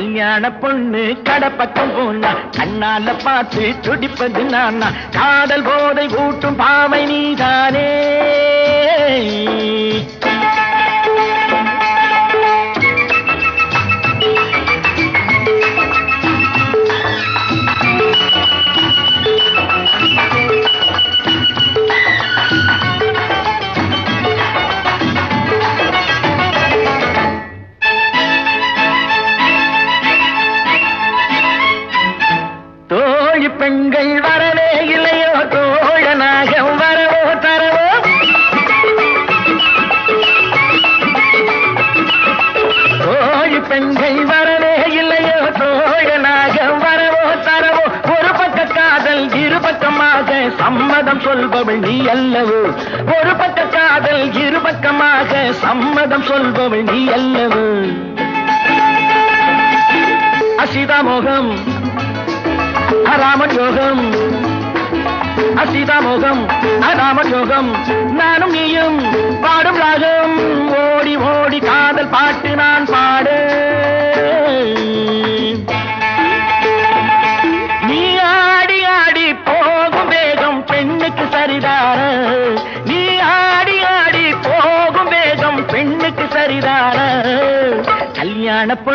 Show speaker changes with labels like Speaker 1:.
Speaker 1: கல்யாண பொண்ணு கடப்பக்கம் போனா கண்ணால பார்த்து துடிப்பது நானா? காதல் போதை ஊட்டும் பாவை நீதானே? தோழி பெண்கள் வரவே இல்லையோ? தோழனாக வரவோ தரவோ? தோழி பெண்கள் வரவே இல்லையோ? தோழனாக வரவோ தரவோ? ஒரு பக்க காதல் இரு பக்கமாக சம்மதம் சொல்பவள் நீ அல்லவோ? ஒரு பக்க காதல் இரு பக்கமாக சம்மதம் சொல்பவள் நீ அல்லவோ? அசிதா மோகம். ராமன் யோகம். அசிதா மோகம் ராமன் யோகம். நானும் நீயும் பாடும் ராகம். ஓடி ஓடி காதல் பாட்டு நான் பாடு நீ ஆடி ஆடி போகும் வேகம் பெண்ணுக்கு சரிதான. நீ ஆடி ஆடி போகும் வேகம் பெண்ணுக்கு சரிதான. கல்யாண